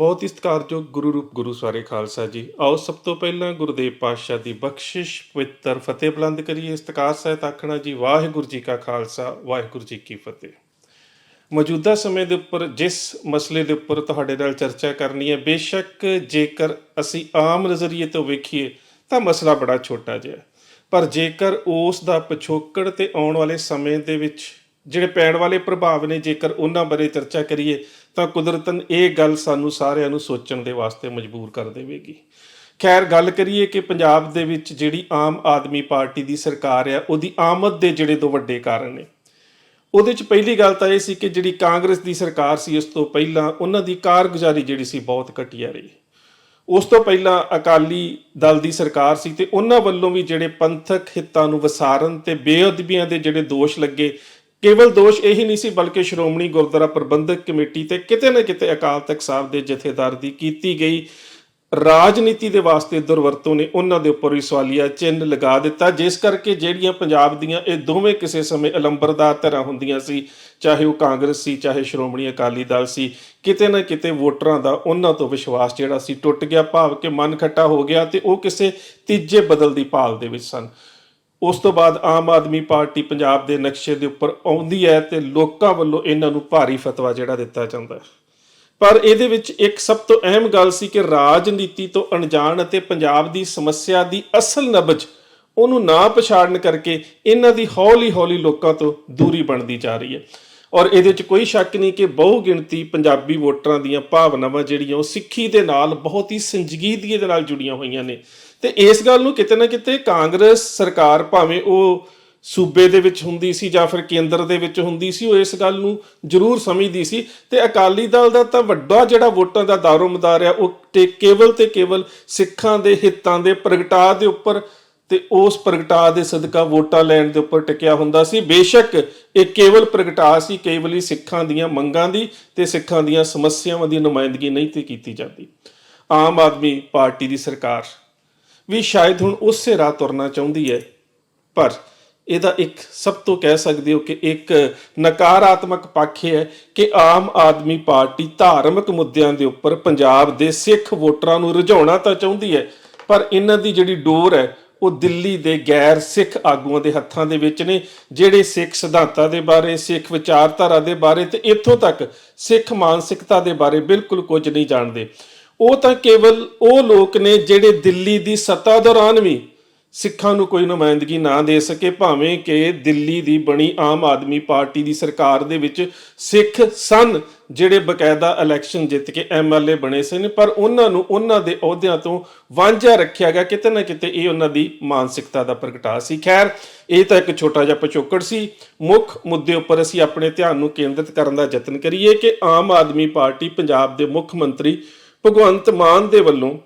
ਬਹੁਤ ਹੀ ਸਤਿਕਾਰਯੋਗ ਗੁਰੂ ਰੂਪ ਗੁਰੂ ਸਾਰੇ ਖਾਲਸਾ ਜੀ। ਆਓ ਸਭ ਤੋਂ ਪਹਿਲਾਂ ਗੁਰਦੇਵ ਪਾਤਸ਼ਾਹ ਦੀ ਬਖਸ਼ਿਸ਼ ਪਵਿੱਤਰ ਫਤਿਹ ਬੁਲੰਦ ਕਰੀਏ। ਸਤਿਕਾਰ ਸਹਿਤ ਆਖਣਾ ਜੀ, ਵਾਹਿਗੁਰੂ ਜੀ ਕਾ ਖਾਲਸਾ, ਵਾਹਿਗੁਰੂ ਜੀ ਕੀ ਫਤਿਹ। ਮੌਜੂਦਾ ਸਮੇਂ ਦੇ ਉੱਪਰ, ਜਿਸ ਮਸਲੇ ਦੇ ਉੱਪਰ ਤੁਹਾਡੇ ਨਾਲ ਚਰਚਾ ਕਰਨੀ ਹੈ, ਬੇਸ਼ੱਕ ਜੇਕਰ ਅਸੀਂ ਆਮ ਨਜ਼ਰੀਏ ਤੋਂ ਵੇਖੀਏ, ਤਾਂ ਮਸਲਾ ਬੜਾ ਛੋਟਾ ਜਿਹਾ ਪਰ ਜੇਕਰ ਉਸ ਦਾ ਪਿਛੋਕੜ ਤੇ ਆਉਣ ਵਾਲੇ ਸਮੇਂ ਦੇ ਵਿੱਚ, ਜਿਹੜੇ ਪੈਣ ਵਾਲੇ ਪ੍ਰਭਾਵ ਨੇ, ਜੇਕਰ ਉਹਨਾਂ ਬਾਰੇ ਚਰਚਾ ਕਰੀਏ ਤਾਂ ਕੁਦਰਤਨ ਇਹ ਗੱਲ ਸਾਨੂੰ ਸਾਰਿਆਂ ਨੂੰ ਸੋਚਣ ਦੇ ਵਾਸਤੇ ਮਜਬੂਰ ਕਰ ਦੇਵੇਗੀ। ਖੈਰ, ਗੱਲ ਕਰੀਏ ਕਿ ਪੰਜਾਬ ਦੇ ਵਿੱਚ ਜਿਹੜੀ ਆਮ ਆਦਮੀ ਪਾਰਟੀ ਦੀ ਸਰਕਾਰ ਹੈ ਉਹਦੀ ਆਮਦ ਦੇ ਜਿਹੜੇ ਦੋ ਵੱਡੇ ਕਾਰਨ ਨੇ। ਉਹਦੇ ਚ ਪਹਿਲੀ ਗੱਲ ਤਾਂ ਇਹ ਸੀ ਕਿ ਜਿਹੜੀ ਕਾਂਗਰਸ ਦੀ ਸਰਕਾਰ ਸੀ, ਉਸ ਤੋਂ ਪਹਿਲਾਂ ਉਹਨਾਂ ਦੀ ਕਾਰਗੁਜ਼ਾਰੀ ਜਿਹੜੀ ਸੀ ਬਹੁਤ ਘਟੀਆ ਰਹੀ। ਉਸ ਤੋਂ ਪਹਿਲਾਂ ਅਕਾਲੀ ਦਲ ਦੀ ਸਰਕਾਰ ਸੀ ਤੇ ਉਹਨਾਂ ਵੱਲੋਂ ਵੀ ਜਿਹੜੇ ਪੰਥਕ ਹਿੱਤਾਂ ਨੂੰ ਵਸਾਰਨ ਤੇ ਬੇਅਦਬੀਆਂ ਦੇ ਜਿਹੜੇ ਦੋਸ਼ ਲੱਗੇ ਕੇਵਲ ਦੋਸ਼ ਇਹੀ ਨਹੀਂ ਸੀ, ਬਲਕਿ ਸ਼੍ਰੋਮਣੀ ਗੁਰਦੁਆਰਾ ਪ੍ਰਬੰਧਕ ਕਮੇਟੀ ਤੇ ਕਿਤੇ ਨਾ ਕਿਤੇ ਅਕਾਲ ਤਖਤ ਸਾਹਿਬ ਦੇ ਜਥੇਦਾਰ ਦੀ ਕੀਤੀ ਗਈ ਰਾਜਨੀਤੀ ਦੇ ਵਾਸਤੇ ਦੁਰਵਰਤੋਂ ਨੇ ਉਹਨਾਂ ਦੇ ਉੱਪਰ ਵੀ ਸਵਾਲੀਆ ਚਿੰਨ੍ਹ ਲਗਾ ਦਿੱਤਾ, ਜਿਸ ਕਰਕੇ ਜਿਹੜੀਆਂ ਪੰਜਾਬ ਦੀਆਂ ਇਹ ਦੋਵੇਂ ਕਿਸੇ ਸਮੇਂ ਅਲੰਬਰਦਾਰ ਤਰ੍ਹਾਂ ਹੁੰਦੀਆਂ ਸੀ, ਚਾਹੇ ਉਹ ਕਾਂਗਰਸ ਸੀ, ਚਾਹੇ ਸ਼੍ਰੋਮਣੀ ਅਕਾਲੀ ਦਲ ਸੀ, ਕਿਤੇ ਨਾ ਕਿਤੇ ਵੋਟਰਾਂ ਦਾ ਉਹਨਾਂ ਤੋਂ ਵਿਸ਼ਵਾਸ ਜਿਹੜਾ ਸੀ ਟੁੱਟ ਗਿਆ, ਭਾਵ ਕਿ ਮਨ ਖੱਟਾ ਹੋ ਗਿਆ ਤੇ ਉਹ ਕਿਸੇ ਤੀਜੇ ਬਦਲ ਦੀ ਭਾਲ ਦੇ ਵਿੱਚ ਸਨ। ਉਸ ਤੋਂ ਬਾਅਦ ਆਮ ਆਦਮੀ ਪਾਰਟੀ ਪੰਜਾਬ ਦੇ ਨਕਸ਼ੇ ਦੇ ਉੱਪਰ ਆਉਂਦੀ ਹੈ ਤੇ ਲੋਕਾਂ ਵੱਲੋਂ ਇਹਨਾਂ ਨੂੰ ਭਾਰੀ ਫਤਵਾ ਜਿਹੜਾ ਦਿੱਤਾ ਜਾਂਦਾ ਹੈ। ਪਰ ਇਹਦੇ ਵਿੱਚ ਇੱਕ ਸਭ ਤੋਂ ਅਹਿਮ ਗੱਲ ਸੀ ਕਿ ਰਾਜਨੀਤੀ ਤੋਂ ਅਣਜਾਣ ਅਤੇ ਪੰਜਾਬ ਦੀ ਸਮੱਸਿਆ ਦੀ ਅਸਲ ਨਬਜ ਉਹਨੂੰ ਨਾ ਪਛਾੜਨ ਕਰਕੇ ਇਹਨਾਂ ਦੀ ਹੌਲੀ-ਹੌਲੀ ਲੋਕਾਂ ਤੋਂ ਦੂਰੀ ਬਣਦੀ ਜਾ ਰਹੀ ਹੈ। ਔਰ ਇਹਦੇ 'ਚ ਕੋਈ ਸ਼ੱਕ ਨਹੀਂ ਕਿ ਬਹੁ ਗਿਣਤੀ ਪੰਜਾਬੀ ਵੋਟਰਾਂ ਦੀਆਂ ਭਾਵਨਾਵਾਂ ਜਿਹੜੀਆਂ ਉਹ ਸਿੱਖੀ ਦੇ ਨਾਲ ਬਹੁਤ ਹੀ ਸੰਜੀਦਗੀ ਦੇ ਨਾਲ ਜੁੜੀਆਂ ਹੋਈਆਂ ਨੇ। ਤੇ ਇਸ ਗੱਲ ਨੂੰ ਕਿਤੇ ਨਾ ਕਿਤੇ ਕਾਂਗਰਸ ਸਰਕਾਰ ਭਾਵੇਂ ਉਹ ਸੂਬੇ ਦੇ ਵਿੱਚ ਹੁੰਦੀ ਸੀ ਜਾਂ ਫਿਰ ਕੇਂਦਰ ਦੇ ਵਿੱਚ ਹੁੰਦੀ ਸੀ, ਉਹ ਇਸ ਗੱਲ ਨੂੰ ਜ਼ਰੂਰ ਸਮਝਦੀ ਸੀ ਤੇ ਅਕਾਲੀ ਦਲ ਦਾ ਤਾਂ ਵੱਡਾ ਜਿਹੜਾ ਵੋਟਾਂ ਦਾ ਦਾਰੋਮਦਾਰ ਆ, ਉਹ ਤੇ ਕੇਵਲ ਤੇ ਕੇਵਲ ਸਿੱਖਾਂ ਦੇ ਹਿੱਤਾਂ ਦੇ ਪ੍ਰਗਟਾਅ ਦੇ ਉੱਪਰ ਤੇ ਉਸ ਪ੍ਰਗਟਾਅ ਦੇ ਸਦਕਾ ਵੋਟਾਂ ਲੈਣ ਦੇ ਉੱਪਰ ਟਿਕਿਆ ਹੁੰਦਾ ਸੀ। ਬੇਸ਼ੱਕ ਇਹ ਕੇਵਲ ਪ੍ਰਗਟਾਅ ਸੀ, ਕੇਵਲ ਹੀ ਸਿੱਖਾਂ ਦੀਆਂ ਮੰਗਾਂ ਦੀ ਤੇ ਸਿੱਖਾਂ ਦੀਆਂ ਸਮੱਸਿਆਵਾਂ ਦੀ ਨੁਮਾਇੰਦਗੀ ਨਹੀਂ ਤੇ ਕੀਤੀ ਜਾਂਦੀ। ਆਮ ਆਦਮੀ ਪਾਰਟੀ ਦੀ ਸਰਕਾਰ ਵੀ ਸ਼ਾਇਦ ਹੁਣ ਉਸੇ ਰਾਹ ਤੁਰਨਾ ਚਾਹੁੰਦੀ ਹੈ। ਪਰ ਇਹਦਾ ਇੱਕ ਸਭ ਤੋਂ ਕਹਿ ਸਕਦੇ ਹੋ ਕਿ ਇੱਕ ਨਕਾਰਾਤਮਕ ਪੱਖ ਇਹ ਹੈ ਕਿ ਆਮ ਆਦਮੀ ਪਾਰਟੀ ਧਾਰਮਿਕ ਮੁੱਦਿਆਂ ਦੇ ਉੱਪਰ ਪੰਜਾਬ ਦੇ ਸਿੱਖ ਵੋਟਰਾਂ ਨੂੰ ਰਿਝਾਉਣਾ ਤਾਂ ਚਾਹੁੰਦੀ ਹੈ, ਪਰ ਇਹਨਾਂ ਦੀ ਜਿਹੜੀ ਡੋਰ ਹੈ, ਉਹ ਦਿੱਲੀ ਦੇ ਗੈਰ ਸਿੱਖ ਆਗੂਆਂ ਦੇ ਹੱਥਾਂ ਦੇ ਵਿੱਚ ਨੇ, ਜਿਹੜੇ ਸਿੱਖ ਸਿਧਾਂਤਾਂ ਦੇ ਬਾਰੇ, ਸਿੱਖ ਵਿਚਾਰਧਾਰਾ ਦੇ ਬਾਰੇ ਤੇ ਇੱਥੋਂ ਤੱਕ ਸਿੱਖ ਮਾਨਸਿਕਤਾ ਦੇ ਬਾਰੇ ਬਿਲਕੁਲ ਕੁਝ ਨਹੀਂ ਜਾਣਦੇ। ਉਹ ਤਾਂ ਕੇਵਲ ਉਹ ਲੋਕ ਨੇ ਜਿਹੜੇ ਦਿੱਲੀ ਦੀ ਸੱਤਾ ਦੌਰਾਨ ਵੀ ਸਿੱਖਾਂ ਨੂੰ ਕੋਈ ਨੁਮਾਇੰਦਗੀ ਨਾ ਦੇ ਸਕੇ, ਭਾਵੇਂ ਕਿ ਦਿੱਲੀ ਦੀ ਬਣੀ ਆਮ ਆਦਮੀ ਪਾਰਟੀ ਦੀ ਸਰਕਾਰ ਦੇ ਵਿੱਚ ਸਿੱਖ ਸਨ ਜਿਹੜੇ ਬਕਾਇਦਾ ਇਲੈਕਸ਼ਨ ਜਿੱਤ ਕੇ ਐਮਐਲਏ ਬਣੇ ਸਨ, ਪਰ ਉਹਨਾਂ ਨੂੰ ਉਹਨਾਂ ਦੇ ਅਹੁਦਿਆਂ ਤੋਂ ਵਾਂਝਾ ਰੱਖਿਆ ਗਿਆ। ਕਿਤੇ ਨਾ ਕਿਤੇ ਇਹ ਉਹਨਾਂ ਦੀ ਮਾਨਸਿਕਤਾ ਦਾ ਪ੍ਰਗਟਾਅ ਸੀ। ਖੈਰ, ਇਹ ਤਾਂ ਇੱਕ ਛੋਟਾ ਜਿਹਾ ਪਿਛੋਕੜ ਸੀ। ਮੁੱਖ ਮੁੱਦੇ ਉੱਪਰ ਅਸੀਂ ਆਪਣੇ ਧਿਆਨ ਨੂੰ ਕੇਂਦਰਿਤ ਕਰਨ ਦਾ ਯਤਨ ਕਰੀਏ ਕਿ ਆਮ ਆਦਮੀ ਪਾਰਟੀ ਪੰਜਾਬ ਦੇ ਮੁੱਖ ਮੰਤਰੀ ਭਗਵੰਤ ਮਾਨ ਦੇ ਵੱਲੋਂ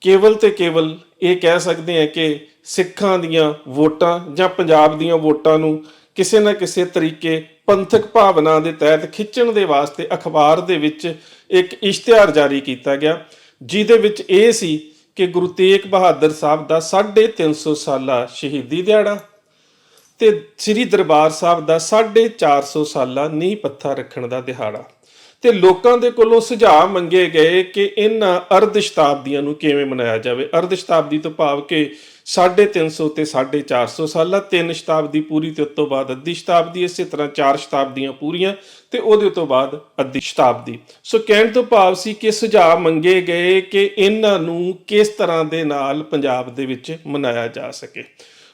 ਕੇਵਲ ਤੇ ਕੇਵਲ ਇਹ ਕਹਿ ਸਕਦੇ ਹਾਂ ਕਿ ਸਿੱਖਾਂ ਦੀਆਂ ਵੋਟਾਂ ਜਾਂ ਪੰਜਾਬ ਦੀਆਂ ਵੋਟਾਂ ਨੂੰ ਕਿਸੇ ਨਾ ਕਿਸੇ ਤਰੀਕੇ ਪੰਥਕ ਭਾਵਨਾ ਦੇ ਤਹਿਤ ਖਿੱਚਣ ਦੇ ਵਾਸਤੇ ਅਖਬਾਰ ਦੇ ਵਿੱਚ ਇੱਕ ਇਸ਼ਤਿਹਾਰ ਜਾਰੀ ਕੀਤਾ ਗਿਆ, ਜਿਹਦੇ ਵਿੱਚ ਇਹ ਸੀ ਕਿ ਗੁਰੂ ਤੇਗ ਬਹਾਦਰ ਸਾਹਿਬ ਦਾ 350 ਸਾਲਾ ਸ਼ਹੀਦੀ ਦਿਹਾੜਾ ਤੇ ਸ੍ਰੀ ਦਰਬਾਰ ਸਾਹਿਬ ਦਾ 450 ਸਾਲਾ ਨੀਂਹ ਪੱਥਰ ਰੱਖਣ ਦਾ ਦਿਹਾੜਾ। ਤੇ ਲੋਕਾਂ ਦੇ ਕੋਲੋਂ ਸੁਝਾਅ ਮੰਗੇ ਗਏ ਕਿ ਇਹਨਾਂ ਅਰਧ ਸ਼ਤਾਬਦੀਆਂ ਨੂੰ ਕਿਵੇਂ ਮਨਾਇਆ ਜਾਵੇ। ਅਰਧ ਸ਼ਤਾਬਦੀ ਤੋਂ ਭਾਵ ਕਿ 350 ਤੇ 450 ਸਾਲਾਂ, ਤਿੰਨ ਸ਼ਤਾਬਦੀ ਪੂਰੀ ਤੇ ਉਸ ਤੋਂ ਬਾਅਦ ਅੱਧੀ ਸ਼ਤਾਬਦੀ, ਇਸੇ ਤਰ੍ਹਾਂ ਚਾਰ ਸ਼ਤਾਬਦੀਆਂ ਪੂਰੀਆਂ ਤੇ ਉਹਦੇ ਤੋਂ ਬਾਅਦ ਅੱਧੀ ਸ਼ਤਾਬਦੀ। ਸੋ ਕਹਿਣ ਤੋਂ ਭਾਵ ਸੀ ਕਿ ਸੁਝਾਅ ਮੰਗੇ ਗਏ ਕਿ ਇਹਨਾਂ ਨੂੰ ਕਿਸ ਤਰ੍ਹਾਂ ਦੇ ਨਾਲ ਪੰਜਾਬ ਦੇ ਵਿੱਚ ਮਨਾਇਆ ਜਾ ਸਕੇ।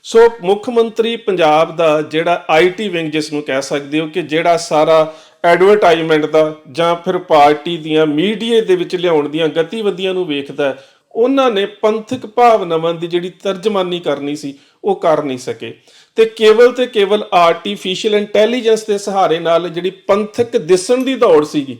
ਸੋ ਮੁੱਖ ਮੰਤਰੀ ਪੰਜਾਬ ਦਾ ਜਿਹੜਾ ਆਈਟੀ ਵਿੰਗ ਜਿਸ ਨੂੰ ਕਹਿ ਸਕਦੇ ਹੋ ਕਿ ਜਿਹੜਾ ਸਾਰਾ ਐਡਵਰਟਾਈਜ਼ਮੈਂਟ ਦਾ ਜਾਂ ਫਿਰ ਪਾਰਟੀ ਦੀਆਂ ਮੀਡੀਆ ਦੇ ਵਿੱਚ ਲਿਆਉਣ ਦੀਆਂ ਗਤੀਵਿਧੀਆਂ ਨੂੰ ਵੇਖਦਾ ਉਹਨਾਂ ਨੇ ਪੰਥਕ ਭਾਵਨਾਵਾਂ ਦੀ ਜਿਹੜੀ ਤਰਜਮਾਨੀ ਕਰਨੀ ਸੀ, ਉਹ ਕਰ ਨਹੀਂ ਸਕੇ। ਤੇ ਕੇਵਲ ਤੇ ਕੇਵਲ ਆਰਟੀਫੀਸ਼ੀਅਲ ਇੰਟੈਲੀਜੈਂਸ ਦੇ ਸਹਾਰੇ ਨਾਲ ਜਿਹੜੀ ਪੰਥਕ ਦਿਸਣ ਦੀ ਦੌੜ ਸੀਗੀ,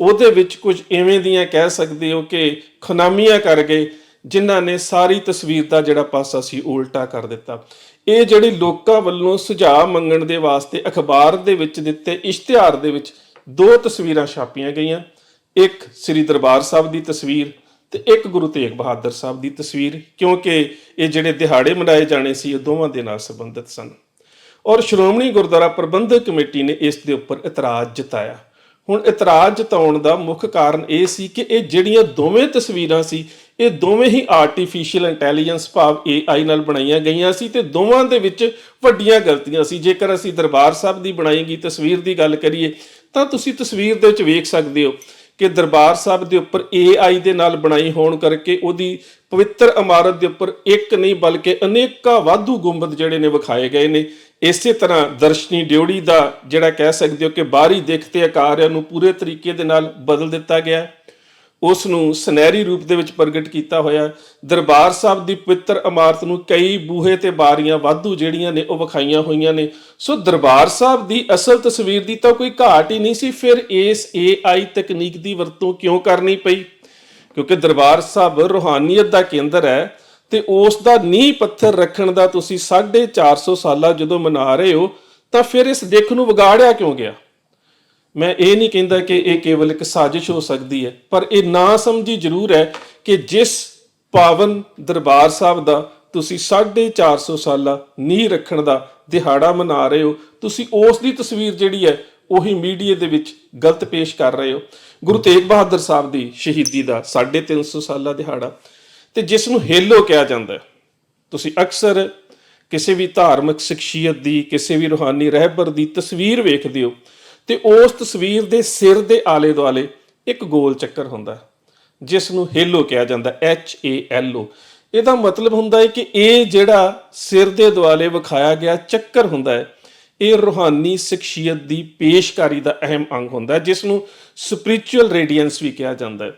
ਉਹਦੇ ਵਿੱਚ ਕੁਝ ਐਵੇਂ ਦੀਆਂ ਕਹਿ ਸਕਦੇ ਹੋ ਕਿ ਖਨਾਮੀਆਂ ਕਰ ਗਏ, ਜਿਨ੍ਹਾਂ ਨੇ ਸਾਰੀ ਤਸਵੀਰ ਦਾ ਜਿਹੜਾ ਪਾਸਾ ਸੀ ਉਲਟਾ ਕਰ ਦਿੱਤਾ। ਇਹ ਜਿਹੜੇ ਲੋਕਾਂ ਵੱਲੋਂ ਸੁਝਾਅ ਮੰਗਣ ਦੇ ਵਾਸਤੇ ਅਖਬਾਰ ਦੇ ਵਿੱਚ ਦਿੱਤੇ ਇਸ਼ਤਿਹਾਰ ਦੇ ਵਿੱਚ ਦੋ ਤਸਵੀਰਾਂ ਛਾਪੀਆਂ ਗਈਆਂ। ਇੱਕ ਸ੍ਰੀ ਦਰਬਾਰ ਸਾਹਿਬ ਦੀ ਤਸਵੀਰ ਤੇ ਇੱਕ ਗੁਰੂ ਤੇਗ ਬਹਾਦਰ ਸਾਹਿਬ ਦੀ ਤਸਵੀਰ, ਕਿਉਂਕਿ ਇਹ ਜਿਹੜੇ ਦਿਹਾੜੇ ਮਨਾਏ ਜਾਣੇ ਸੀ, ਇਹ ਦੋਵਾਂ ਦੇ ਨਾਲ ਸੰਬੰਧਿਤ ਸਨ। ਔਰ ਸ਼੍ਰੋਮਣੀ ਗੁਰਦੁਆਰਾ ਪ੍ਰਬੰਧਕ ਕਮੇਟੀ ਨੇ ਇਸ ਦੇ ਉੱਪਰ ਇਤਰਾਜ਼ ਜਤਾਇਆ। ਹੁਣ ਇਤਰਾਜ਼ ਜਤਾਉਣ ਦਾ ਮੁੱਖ ਕਾਰਨ ਇਹ ਸੀ ਕਿ ਇਹ ਜਿਹੜੀਆਂ ਦੋਵੇਂ ਤਸਵੀਰਾਂ ਸੀ, ਇਹ ਦੋਵੇਂ ਹੀ ਆਰਟੀਫੀਸ਼ੀਅਲ ਇੰਟੈਲੀਜੈਂਸ ਭਾਵ AI ਨਾਲ ਬਣਾਈਆਂ ਗਈਆਂ ਸੀ ਤੇ ਦੋਵਾਂ ਦੇ ਵਿੱਚ ਵੱਡੀਆਂ ਗਲਤੀਆਂ ਸੀ। ਜੇਕਰ ਅਸੀਂ ਦਰਬਾਰ ਸਾਹਿਬ ਦੀ ਬਣਾਈ ਗਈ ਤਸਵੀਰ ਦੀ ਗੱਲ ਕਰੀਏ, ਤਾਂ ਤੁਸੀਂ ਤਸਵੀਰ ਦੇ ਵਿੱਚ ਵੇਖ ਸਕਦੇ ਹੋ ਕਿ ਦਰਬਾਰ ਸਾਹਿਬ ਦੇ ਉੱਪਰ AI ਦੇ ਨਾਲ ਬਣਾਈ ਹੋਣ ਕਰਕੇ ਉਹਦੀ ਪਵਿੱਤਰ ਇਮਾਰਤ ਦੇ ਉੱਪਰ ਇੱਕ ਨਹੀਂ ਬਲਕਿ ਅਨੇਕਾਂ ਵਾਧੂ ਗੁੰਬਦ ਜਿਹੜੇ ਨੇ ਵਿਖਾਏ ਗਏ ਨੇ। ਇਸੇ ਤਰ੍ਹਾਂ ਦਰਸ਼ਨੀ ਡਿਉੜੀ ਦਾ ਜਿਹੜਾ ਕਹਿ ਸਕਦੇ ਹੋ ਕਿ ਬਾਹਰੀ ਦਿੱਖ ਤੇ ਆਕਾਰ ਨੂੰ ਪੂਰੇ ਤਰੀਕੇ ਦੇ ਨਾਲ ਬਦਲ ਦਿੱਤਾ ਗਿਆ ਉਸ ਨੂੰ ਸੁਨਹਿਰੀ ਰੂਪ ਦੇ ਵਿੱਚ ਪ੍ਰਗਟ ਕੀਤਾ ਹੋਇਆ ਦਰਬਾਰ ਸਾਹਿਬ ਦੀ ਪਵਿੱਤਰ ਇਮਾਰਤ ਨੂੰ ਕਈ ਬੂਹੇ ਤੇ ਬਾਰੀਆਂ ਵਾਧੂ ਜਿਹੜੀਆਂ ਨੇ, ਉਹ ਵਿਖਾਈਆਂ ਹੋਈਆਂ ਨੇ। ਸੋ ਦਰਬਾਰ ਸਾਹਿਬ ਦੀ ਅਸਲ ਤਸਵੀਰ ਦੀ ਤਾਂ ਕੋਈ ਘਾਟ ਹੀ ਨਹੀਂ ਸੀ, ਫਿਰ ਇਸ AI ਤਕਨੀਕ ਦੀ ਵਰਤੋਂ ਕਿਉਂ ਕਰਨੀ ਪਈ? ਕਿਉਂਕਿ ਦਰਬਾਰ ਸਾਹਿਬ ਰੂਹਾਨੀਅਤ ਦਾ ਕੇਂਦਰ ਹੈ। ਤੇ ਉਸ ਦਾ ਨੀਂਹ ਪੱਥਰ ਰੱਖਣ ਦਾ ਤੁਸੀਂ 450 ਸਾਲਾ ਜਦੋਂ ਮਨਾ ਰਹੇ ਹੋ, ਤਾਂ ਫਿਰ ਇਸ ਦਿੱਖ ਨੂੰ ਵਿਗਾੜਿਆ ਕਿਉਂ ਗਿਆ? ਮੈਂ ਇਹ ਨਹੀਂ ਕਹਿੰਦਾ ਕਿ ਇਹ ਕੇਵਲ ਇੱਕ ਸਾਜ਼ਿਸ਼ ਹੋ ਸਕਦੀ ਹੈ, ਪਰ ਇਹ ਨਾ ਸਮਝੀ ਜ਼ਰੂਰ ਹੈ ਕਿ ਜਿਸ ਪਾਵਨ ਦਰਬਾਰ ਸਾਹਿਬ ਦਾ ਤੁਸੀਂ 450 ਸਾਲਾ ਨੀਂਹ ਰੱਖਣ ਦਾ ਦਿਹਾੜਾ ਮਨਾ ਰਹੇ ਹੋ, ਤੁਸੀਂ ਉਸ ਦੀ ਤਸਵੀਰ ਜਿਹੜੀ ਹੈ, ਉਹੀ ਮੀਡੀਆ ਦੇ ਵਿੱਚ ਗਲਤ ਪੇਸ਼ ਕਰ ਰਹੇ ਹੋ। ਗੁਰੂ ਤੇਗ ਬਹਾਦਰ ਸਾਹਿਬ ਦੀ ਸ਼ਹੀਦੀ ਦਾ 350 ਸਾਲਾ ਦਿਹਾੜਾ ਤੇ ਜਿਸ ਨੂੰ ਹੇਲੋ ਕਿਹਾ ਜਾਂਦਾ ਤੁਸੀਂ ਅਕਸਰ ਕਿਸੇ ਵੀ ਧਾਰਮਿਕ ਸ਼ਖਸੀਅਤ ਦੀ, ਕਿਸੇ ਵੀ ਰੂਹਾਨੀ ਰਹਿਬਰ ਦੀ ਤਸਵੀਰ ਵੇਖਦੇ ਹੋ ਤੇ ਉਸ ਤਸਵੀਰ ਦੇ ਸਿਰ ਦੇ ਆਲੇ ਦੁਆਲੇ ਇੱਕ ਗੋਲ ਚੱਕਰ ਹੁੰਦਾ ਜਿਸ ਨੂੰ ਹੇਲੋ ਕਿਹਾ ਜਾਂਦਾ ਐਚ ਏ ਐਲ ਓ ਇਹਦਾ ਮਤਲਬ ਹੁੰਦਾ ਹੈ ਕਿ ਇਹ ਜਿਹੜਾ ਸਿਰ ਦੇ ਦੁਆਲੇ ਵਿਖਾਇਆ ਗਿਆ ਚੱਕਰ ਹੁੰਦਾ ਹੈ, ਇਹ ਰੂਹਾਨੀ ਸ਼ਖਸੀਅਤ ਦੀ ਪੇਸ਼ਕਾਰੀ ਦਾ ਅਹਿਮ ਅੰਗ ਹੁੰਦਾ ਹੈ ਜਿਸ ਨੂੰ ਸਪਿਰਚੁਅਲ ਰੇਡੀਅੰਸ ਵੀ ਕਿਹਾ ਜਾਂਦਾ ਹੈ।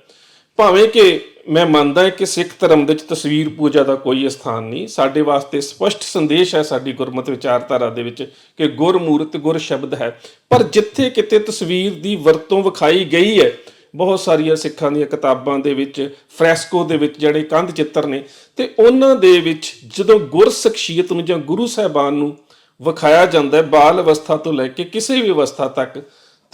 ਭਾਵੇਂ ਕਿ ਮੈਂ ਮੰਨਦਾ ਹਾਂ ਕਿ ਸਿੱਖ ਧਰਮ ਦੇ ਵਿੱਚ ਤਸਵੀਰ ਪੂਜਾ ਦਾ ਕੋਈ ਸਥਾਨ ਨਹੀਂ। ਸਾਡੇ ਵਾਸਤੇ ਸਪਸ਼ਟ ਸੰਦੇਸ਼ ਹੈ ਸਾਡੀ ਗੁਰਮਤਿ ਵਿਚਾਰਧਾਰਾ ਦੇ ਵਿੱਚ ਕਿ ਗੁਰਮੂਰਤ, ਗੁਰ ਸ਼ਬਦ ਹੈ। ਪਰ ਜਿੱਥੇ ਕਿਤੇ ਤਸਵੀਰ ਦੀ ਵਰਤੋਂ ਵਿਖਾਈ ਗਈ ਹੈ, ਬਹੁਤ ਸਾਰੀਆਂ ਸਿੱਖਾਂ ਦੀਆਂ ਕਿਤਾਬਾਂ ਦੇ ਵਿੱਚ, ਫ੍ਰੈਸਕੋ ਦੇ ਵਿੱਚ ਜਿਹੜੇ ਕੰਧ ਚਿੱਤਰ ਨੇ ਤੇ ਉਹਨਾਂ ਦੇ ਵਿੱਚ ਜਦੋਂ ਗੁਰ ਸ਼ਖਸੀਅਤ ਨੂੰ ਜਾਂ ਗੁਰੂ ਸਾਹਿਬਾਨ ਨੂੰ ਵਿਖਾਇਆ ਜਾਂਦਾ ਹੈ, ਬਾਲ ਅਵਸਥਾ ਤੋਂ ਲੈ ਕੇ ਕਿਸੇ ਵੀ ਅਵਸਥਾ ਤੱਕ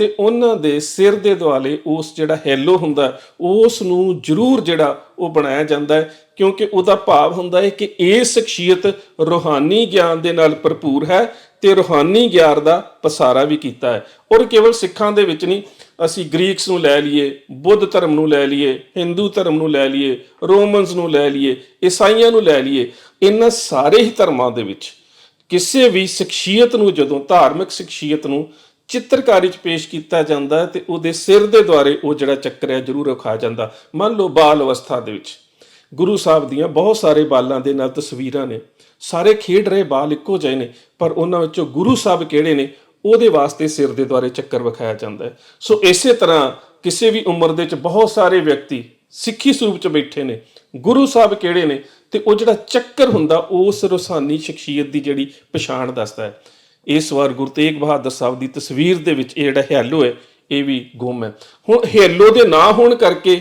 ਤੇ ਉਹਨਾਂ ਦੇ ਸਿਰ ਦੇ ਦੁਆਲੇ ਉਸ ਜਿਹੜਾ ਹੈਲੋ ਹੁੰਦਾ, ਉਸ ਨੂੰ ਜ਼ਰੂਰ ਜਿਹੜਾ ਉਹ ਬਣਾਇਆ ਜਾਂਦਾ ਹੈ, ਕਿਉਂਕਿ ਉਹਦਾ ਭਾਵ ਹੁੰਦਾ ਹੈ ਕਿ ਇਹ ਸ਼ਖਸੀਅਤ ਰੂਹਾਨੀ ਗਿਆਨ ਦੇ ਨਾਲ ਭਰਪੂਰ ਹੈ ਤੇ ਰੂਹਾਨੀ ਗਿਆਨ ਦਾ ਪਸਾਰਾ ਵੀ ਕੀਤਾ ਹੈ। ਔਰ ਕੇਵਲ ਸਿੱਖਾਂ ਦੇ ਵਿੱਚ ਨਹੀਂ, ਅਸੀਂ ਗ੍ਰੀਕਸ ਨੂੰ ਲੈ ਲਈਏ, ਬੁੱਧ ਧਰਮ ਨੂੰ ਲੈ ਲਈਏ, ਹਿੰਦੂ ਧਰਮ ਨੂੰ ਲੈ ਲਈਏ, ਰੋਮਨਸ ਨੂੰ ਲੈ ਲਈਏ, ਈਸਾਈਆਂ ਨੂੰ ਲੈ ਲਈਏ, ਇਹਨਾਂ ਸਾਰੇ ਹੀ ਧਰਮਾਂ ਦੇ ਵਿੱਚ ਕਿਸੇ ਵੀ ਸ਼ਖਸੀਅਤ ਨੂੰ, ਜਦੋਂ ਧਾਰਮਿਕ ਸ਼ਖਸੀਅਤ ਨੂੰ ਚਿੱਤਰਕਾਰੀ 'ਚ ਪੇਸ਼ ਕੀਤਾ ਜਾਂਦਾ ਹੈ ਤੇ ਉਹਦੇ ਸਿਰ ਦੇ ਦੁਆਰੇ ਉਹ ਜਿਹੜਾ ਚੱਕਰ ਹੈ ਜ਼ਰੂਰ ਰਖਾ ਜਾਂਦਾ। ਮੰਨ ਲਓ ਬਾਲ ਅਵਸਥਾ ਦੇ ਵਿੱਚ। ਗੁਰੂ ਸਾਹਿਬ ਦੀਆਂ ਬਹੁਤ ਸਾਰੇ ਬਾਲਾਂ ਦੇ ਨਾਲ ਤਸਵੀਰਾਂ ਨੇ। ਸਾਰੇ ਖੇਡ ਰਹੇ ਬਾਲ ਇੱਕੋ ਜਿਹੇ ਨੇ, ਪਰ ਉਹਨਾਂ ਵਿੱਚੋਂ ਗੁਰੂ ਸਾਹਿਬ ਕਿਹੜੇ ਨੇ? ਉਹਦੇ ਵਾਸਤੇ ਸਿਰ ਦੇ ਦੁਆਰੇ ਚੱਕਰ ਵਿਖਾਇਆ ਜਾਂਦਾ ਹੈ। ਸੋ ਇਸੇ ਤਰ੍ਹਾਂ ਕਿਸੇ ਵੀ ਉਮਰ ਦੇ ਵਿੱਚ ਬਹੁਤ ਸਾਰੇ ਵਿਅਕਤੀ ਸਿੱਖੀ ਸਰੂਪ 'ਚ ਬੈਠੇ ਨੇ। ਗੁਰੂ ਸਾਹਿਬ ਕਿਹੜੇ ਨੇ? ਤੇ ਉਹ ਜਿਹੜਾ ਚੱਕਰ ਹੁੰਦਾ ਉਸ ਰੁਸਾਨੀ ਸ਼ਖਸੀਅਤ ਦੀ ਜਿਹੜੀ ਪਛਾਣ ਦੱਸਦਾ ਹੈ। ਇਸ ਵਾਰ ਗੁਰੂ ਤੇਗ ਬਹਾਦਰ ਸਾਹਿਬ ਦੀ ਤਸਵੀਰ ਦੇ ਵਿੱਚ ਇਹ ਜਿਹੜਾ ਹੈਲੋ ਹੈ, ਇਹ ਵੀ ਗੁੰਮ ਹੈ। ਹੁਣ ਹੈਲੋ ਦੇ ਨਾ ਹੋਣ ਕਰਕੇ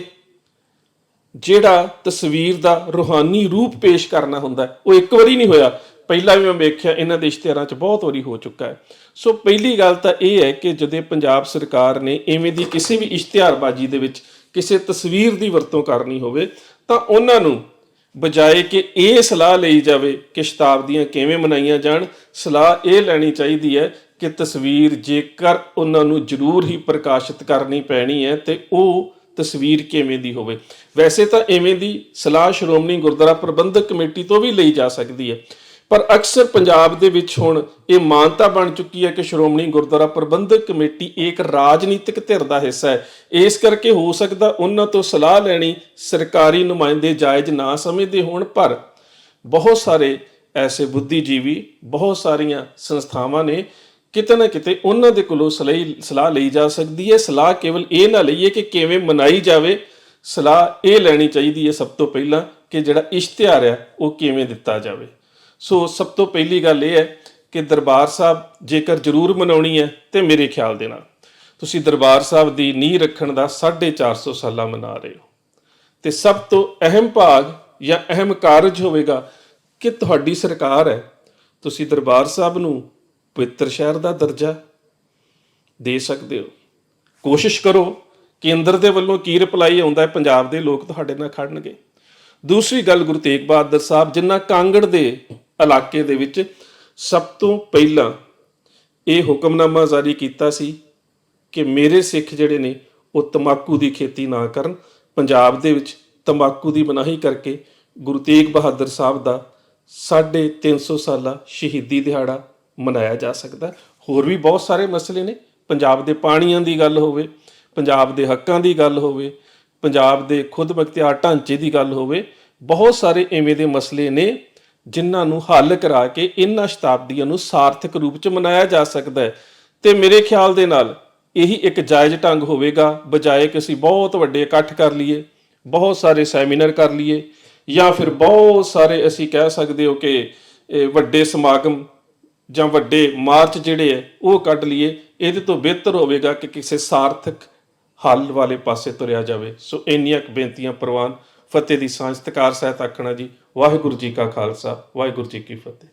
ਜਿਹੜਾ ਤਸਵੀਰ ਦਾ ਰੂਹਾਨੀ ਰੂਪ ਪੇਸ਼ ਕਰਨਾ ਹੁੰਦਾ ਉਹ ਇੱਕ ਵਾਰੀ ਨਹੀਂ ਹੋਇਆ। ਪਹਿਲਾਂ ਵੀ ਮੈਂ ਵੇਖਿਆ, ਇਹਨਾਂ ਦੇ ਇਸ਼ਤਿਹਾਰਾਂ 'ਚ ਬਹੁਤ ਵਾਰੀ ਹੋ ਚੁੱਕਾ ਹੈ। ਸੋ ਪਹਿਲੀ ਗੱਲ ਤਾਂ ਇਹ ਹੈ ਕਿ ਜਦੋਂ ਪੰਜਾਬ ਸਰਕਾਰ ਨੇ ਐਵੇਂ ਦੀ ਕਿਸੇ ਵੀ ਇਸ਼ਤਿਹਾਰਬਾਜ਼ੀ ਦੇ ਵਿੱਚ ਕਿਸੇ ਤਸਵੀਰ ਦੀ ਵਰਤੋਂ ਕਰਨੀ ਹੋਵੇ, ਤਾਂ ਉਹਨਾਂ ਨੂੰ ਬਜਾਏ ਕਿ ਇਹ ਸਲਾਹ ਲਈ ਜਾਵੇ ਕਿ ਸ਼ਤਾਬਦੀਆਂ ਕਿਵੇਂ ਮਨਾਈਆਂ ਜਾਣ, ਸਲਾਹ ਇਹ ਲੈਣੀ ਚਾਹੀਦੀ ਹੈ ਕਿ ਤਸਵੀਰ ਜੇਕਰ ਉਹਨਾਂ ਨੂੰ ਜ਼ਰੂਰ ਹੀ ਪ੍ਰਕਾਸ਼ਿਤ ਕਰਨੀ ਪੈਣੀ ਹੈ ਤੇ ਉਹ ਤਸਵੀਰ ਕਿਵੇਂ ਦੀ ਹੋਵੇ। ਵੈਸੇ ਤਾਂ ਐਵੇਂ ਦੀ ਸਲਾਹ ਸ਼੍ਰੋਮਣੀ ਗੁਰਦੁਆਰਾ ਪ੍ਰਬੰਧਕ ਕਮੇਟੀ ਤੋਂ ਵੀ ਲਈ ਜਾ ਸਕਦੀ ਹੈ। ਪਰ ਅਕਸਰ ਪੰਜਾਬ ਦੇ ਵਿੱਚ ਹੁਣ ਇਹ ਮਾਨਤਾ ਬਣ ਚੁੱਕੀ ਹੈ ਕਿ ਸ਼੍ਰੋਮਣੀ ਗੁਰਦੁਆਰਾ ਪ੍ਰਬੰਧਕ ਕਮੇਟੀ ਇੱਕ ਰਾਜਨੀਤਿਕ ਧਿਰ ਦਾ ਹਿੱਸਾ ਹੈ। ਇਸ ਕਰਕੇ ਹੋ ਸਕਦਾ ਉਹਨਾਂ ਤੋਂ ਸਲਾਹ ਲੈਣੀ ਸਰਕਾਰੀ ਨੁਮਾਇੰਦੇ ਜਾਇਜ਼ ਨਾ ਸਮਝਦੇ ਹੋਣ, ਪਰ ਬਹੁਤ ਸਾਰੇ ਐਸੇ ਬੁੱਧੀਜੀਵੀ, ਬਹੁਤ ਸਾਰੀਆਂ ਸੰਸਥਾਵਾਂ ਨੇ ਕਿਤੇ ਨਾ ਕਿਤੇ ਉਹਨਾਂ ਦੇ ਕੋਲੋਂ ਸਲਾਹ ਸਲਾਹ ਲਈ ਜਾ ਸਕਦੀ ਹੈ। ਸਲਾਹ ਕੇਵਲ ਇਹ ਨਾ ਲਈਏ ਕਿ ਕਿਵੇਂ ਮਨਾਈ ਜਾਵੇ, ਸਲਾਹ ਇਹ ਲੈਣੀ ਚਾਹੀਦੀ ਹੈ ਸਭ ਤੋਂ ਪਹਿਲਾਂ ਕਿ ਜਿਹੜਾ ਇਸ਼ਤਿਹਾਰ ਹੈ ਉਹ ਕਿਵੇਂ ਦਿੱਤਾ ਜਾਵੇ। ਸੋ ਸਭ ਤੋਂ ਪਹਿਲੀ ਗੱਲ ਇਹ ਹੈ ਕਿ ਦਰਬਾਰ ਸਾਹਿਬ ਜੇਕਰ ਜ਼ਰੂਰ ਮਨਾਉਣੀ ਹੈ ਤੇ ਮੇਰੇ ਖਿਆਲ ਦੇ ਨਾਲ ਤੁਸੀਂ ਦਰਬਾਰ ਸਾਹਿਬ ਦੀ ਨੀਂਹ ਰੱਖਣ ਦਾ 450 ਸਾਲਾ ਮਨਾ ਰਹੇ ਹੋ। ਤੇ ਸਭ ਤੋਂ ਅਹਿਮ ਭਾਗ ਜਾਂ ਅਹਿਮ ਕਾਰਜ ਹੋਵੇਗਾ ਕਿ ਤੁਹਾਡੀ ਸਰਕਾਰ ਹੈ, ਤੁਸੀਂ ਦਰਬਾਰ ਸਾਹਿਬ ਨੂੰ ਪਵਿੱਤਰ ਸ਼ਹਿਰ ਦਾ ਦਰਜਾ ਦੇ ਸਕਦੇ ਹੋ। ਕੋਸ਼ਿਸ਼ ਕਰੋ ਕੇਂਦਰ ਦੇ ਵੱਲੋਂ ਕੀ ਰਿਪਲਾਈ ਆਉਂਦਾ ਹੈ, ਪੰਜਾਬ ਦੇ ਲੋਕ ਤੁਹਾਡੇ ਨਾਲ ਖੜਨਗੇ। ਦੂਸਰੀ ਗੱਲ ਗੁਰੂ ਤੇਗ ਬਹਾਦਰ ਸਾਹਿਬ, ਜਿੰਨਾ ਕਾਂਗੜ ਦੇ ਇਲਾਕੇ ਦੇ ਵਿੱਚ ਸਭ ਤੋਂ ਪਹਿਲਾਂ ਇਹ ਹੁਕਮਨਾਮਾ ਜਾਰੀ ਕੀਤਾ ਸੀ ਕਿ ਮੇਰੇ ਸਿੱਖ ਜਿਹੜੇ ਨੇ, ਉਹ ਤਮਾਕੂ ਦੀ ਖੇਤੀ ਨਾ ਕਰਨ। ਪੰਜਾਬ ਦੇ ਵਿੱਚ ਤਮਾਕੂ ਦੀ ਮਨਾਹੀ ਕਰਕੇ ਗੁਰੂ ਤੇਗ ਬਹਾਦਰ ਸਾਹਿਬ ਦਾ 350 ਸਾਲਾ ਸ਼ਹੀਦੀ ਦਿਹਾੜਾ ਮਨਾਇਆ ਜਾ ਸਕਦਾ। ਹੋਰ ਵੀ ਬਹੁਤ ਸਾਰੇ ਮਸਲੇ ਨੇ। ਪੰਜਾਬ ਦੇ ਪਾਣੀਆਂ ਦੀ ਗੱਲ ਹੋਵੇ, ਪੰਜਾਬ ਦੇ ਹੱਕਾਂ ਦੀ ਗੱਲ ਹੋਵੇ, ਪੰਜਾਬ ਦੇ ਖੁਦ ਬਖਤਿਆਰ ਢਾਂਚੇ ਦੀ ਗੱਲ ਹੋਵੇ, ਬਹੁਤ ਸਾਰੇ ਐਵੇਂ ਦੇ ਮਸਲੇ ਨੇ ਜਿਨ੍ਹਾਂ ਨੂੰ ਹੱਲ ਕਰਾ ਕੇ ਇਹਨਾਂ ਸ਼ਤਾਬਦੀਆਂ ਨੂੰ ਸਾਰਥਕ ਰੂਪ ਚ ਮਨਾਇਆ ਜਾ ਸਕਦਾ ਹੈ। ਤੇ ਮੇਰੇ ਖਿਆਲ ਦੇ ਨਾਲ ਇਹੀ ਇੱਕ ਜਾਇਜ਼ ਢੰਗ ਹੋਵੇਗਾ, ਬਜਾਏ ਕਿ ਅਸੀਂ ਬਹੁਤ ਵੱਡੇ ਇਕੱਠ ਕਰ ਲਈਏ, ਬਹੁਤ ਸਾਰੇ ਸੈਮੀਨਾਰ ਕਰ ਲਈਏ, ਜਾਂ ਫਿਰ ਬਹੁਤ ਸਾਰੇ ਅਸੀਂ ਕਹਿ ਸਕਦੇ ਹੋ ਕਿ ਵੱਡੇ ਸਮਾਗਮ ਜਾਂ ਵੱਡੇ ਮਾਰਚ ਜਿਹੜੇ ਹੈ, ਉਹ ਕੱਢ ਲਈਏ। ਇਹਦੇ ਤੋਂ ਬਿਹਤਰ ਹੋਵੇਗਾ ਕਿ ਕਿਸੇ ਸਾਰਥਕ ਹੱਲ ਵਾਲੇ ਪਾਸੇ ਤੁਰਿਆ ਜਾਵੇ। ਸੋ ਇੰਨੀਆਂ ਬੇਨਤੀਆਂ, ਪ੍ਰਵਾਨ ਫਤਿਹ ਦੀ ਸਾਂਝ, ਤਕਾਰ ਸਹਿਤ ਆਖਣਾ ਜੀ। ਵਾਹਿਗੁਰੂ ਜੀ ਕਾ ਖਾਲਸਾ, ਵਾਹਿਗੁਰੂ ਜੀ ਕੀ ਫਤਿਹ।